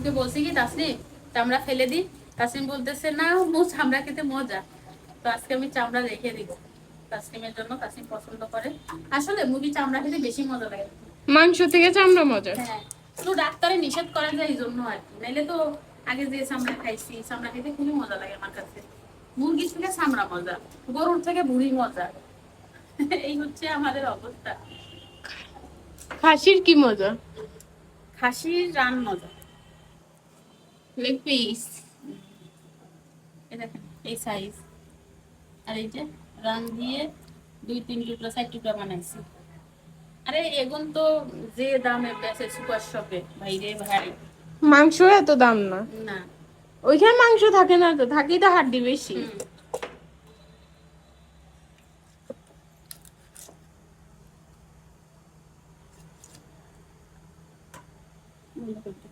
তাসনিমকে বলছি কি তাসনিম চামড়া ফেলে দিই তাসনিম বলতেছে না মু চামড়া খেতে মজা। তো আজকে আমি চামড়া রেখে দিব। তাসনিমের জন্য তাসনিম পছন্দ করে। আসলে মুরগি চামড়া খেতে বেশি মজা লাগে। মাংস থেকে চামড়া মজা। হ্যাঁ শুধু ডাক্তারে নিষেধ করা যায় এই জন্য আর কি। নাইলে তো আগে যে চামড়া খাইছি চামড়া খেতে খুবই মজা লাগে আমার কাছে। মুরগি থেকে চামড়া মজা গরুর থেকে বুড়ি মজা। এই হচ্ছে আমাদের অবস্থা। খাসির কি মজা? খাসির রান মজা। লেগ পিস এই দেখেন এই সাইজ আর এই যে রান দিয়ে দুই তিন টুকরা চার টুকরা বানাইছি। আরে এগুন তো যে দামে বেচে সুপার শপে ভাই রে ভাই মাংস এত দাম না। না। ওইখানে মাংস থাকে না তো থাকি তো হাড্ডি বেশি। বন্ধ করতে।